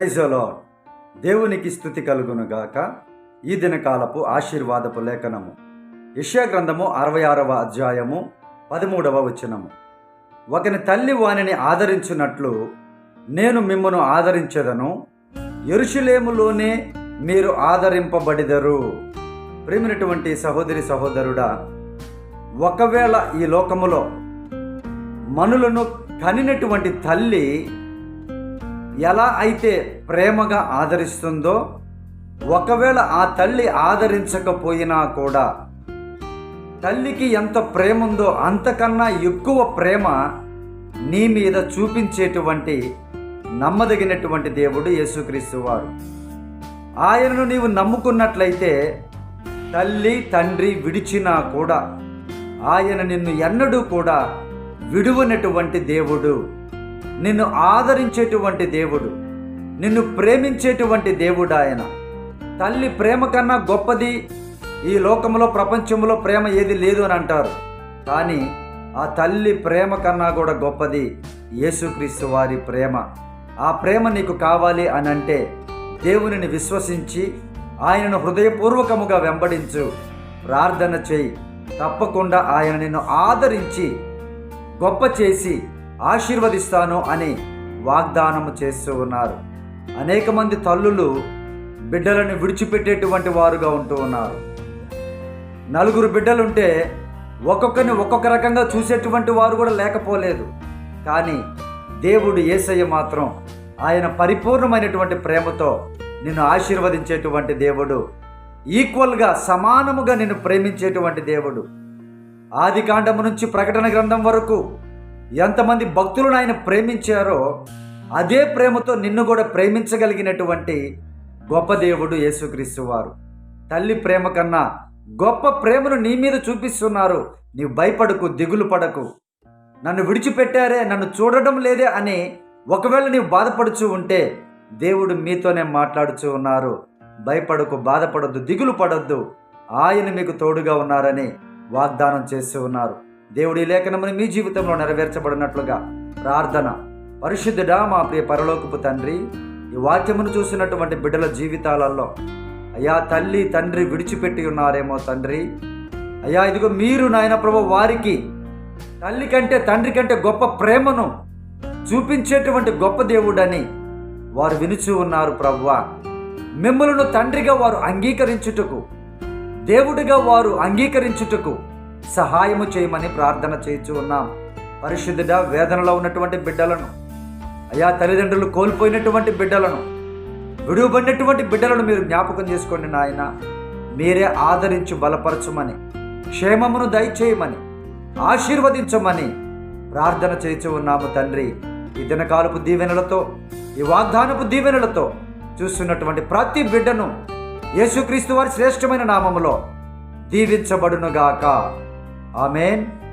ప్రైజలో దేవునికి స్థుతి కలుగునుగాక. ఈ దినకాలపు ఆశీర్వాదపు లేఖనము. యెషయా గ్రంథము అరవై ఆరవ అధ్యాయము పదమూడవ వచనము. ఒకని తల్లి వానిని ఆదరించినట్లు నేను మిమ్మను ఆదరించదను. ఎరుషులేములోనే మీరు ఆదరింపబడిదరు. ప్రేమినటువంటి సహోదరి సహోదరుడా ఒకవేళ ఈ లోకములో మనులను కనినటువంటి తల్లి ఎలా అయితే ప్రేమగా ఆదరిస్తుందో ఒకవేళ ఆ తల్లి ఆదరించకపోయినా కూడా తల్లికి ఎంత ప్రేమ ఉందో అంతకన్నా ఎక్కువ ప్రేమ నీ మీద చూపించేటువంటి నమ్మదగినటువంటి దేవుడు యేసుక్రీస్తు వారు. ఆయనను నీవు నమ్ముకున్నట్లయితే తల్లి తండ్రి విడిచినా కూడా ఆయన నిన్ను ఎన్నడూ కూడా విడువనటువంటి దేవుడు నిన్ను ఆదరించేటువంటి దేవుడు నిన్ను ప్రేమించేటువంటి దేవుడు ఆయన. తల్లి ప్రేమ కన్నా గొప్పది ఈ లోకంలో ప్రపంచంలో ప్రేమ ఏది లేదు అని అంటారు. కానీ ఆ తల్లి ప్రేమ కన్నా కూడా గొప్పది యేసుక్రీస్తు వారి ప్రేమ. ఆ ప్రేమ నీకు కావాలి అని అంటే దేవునిని విశ్వసించి ఆయనను హృదయపూర్వకముగా వెంబడించు. ప్రార్థన చేయి. తప్పకుండా ఆయన నిన్ను ఆదరించి గొప్ప చేసి ఆశీర్వదిస్తాను అని వాగ్దానం చేస్తూ ఉన్నారు. అనేక మంది తల్లులు బిడ్డలను విడిచిపెట్టేటువంటి వారుగా ఉంటూ ఉన్నారు. నలుగురు బిడ్డలుంటే ఒక్కొక్కరిని ఒక్కొక్క రకంగా చూసేటువంటి వారు కూడా లేకపోలేదు. కానీ దేవుడు ఏసయ్య మాత్రం ఆయన పరిపూర్ణమైనటువంటి ప్రేమతో నిన్ను ఆశీర్వదించేటువంటి దేవుడు ఈక్వల్గా సమానముగా నిన్ను ప్రేమించేటువంటి దేవుడు. ఆది కాండము నుంచి ప్రకటన గ్రంథం వరకు ఎంతమంది భక్తులను ఆయన ప్రేమించారో అదే ప్రేమతో నిన్ను కూడా ప్రేమించగలిగినటువంటి గొప్ప దేవుడు యేసుక్రీస్తు వారు. తల్లి ప్రేమ కన్నా గొప్ప ప్రేమను నీ మీద చూపిస్తున్నారు. నీవు భయపడకు దిగులు పడకు. నన్ను విడిచిపెట్టారే నన్ను చూడడం లేదే అని ఒకవేళ నీవు బాధపడుచు ఉంటే దేవుడు మీతోనే మాట్లాడుచూ ఉన్నారు. భయపడకు బాధపడొద్దు దిగులు పడొద్దు. ఆయన మీకు తోడుగా ఉన్నారని వాగ్దానం చేస్తూ ఉన్నారు. దేవుడి లేఖనముని మీ జీవితంలో నెరవేర్చబడినట్లుగా ప్రార్థన. పరిశుద్ధుడా మా ప్రియ పరలోకపు తండ్రి ఈ వాక్యమును చూసినటువంటి బిడ్డల జీవితాలలో అయ్యా తల్లి తండ్రి విడిచిపెట్టి ఉన్నారేమో తండ్రి. అయ్యా ఇదిగో మీరు నాయన ప్రభు వారికి తల్లి కంటే తండ్రి కంటే గొప్ప ప్రేమను చూపించేటువంటి గొప్ప దేవుడని వారు వినుచూ ఉన్నారు ప్రవ్వ మిమ్మలను తండ్రిగా వారు అంగీకరించుటకు దేవుడిగా వారు అంగీకరించుటకు సహాయము చేయమని ప్రార్థన చేయించు ఉన్నాం. పరిశుద్ధుడ వేదనలో ఉన్నటువంటి బిడ్డలను అయా తల్లిదండ్రులు కోల్పోయినటువంటి బిడ్డలను విడువబడినటువంటి బిడ్డలను మీరు జ్ఞాపకం చేసుకోండి నాయన. మీరే ఆదరించి బలపరచమని క్షేమమును దయచేయమని ఆశీర్వదించమని ప్రార్థన చేయించు ఉన్నాము తండ్రి. ఈ దినకాలపు దీవెనలతో ఈ వాగ్దానపు దీవెనలతో చూస్తున్నటువంటి ప్రతి బిడ్డను యేసుక్రీస్తు వారి శ్రేష్టమైన నామములో దీవించబడునుగాక. Amen.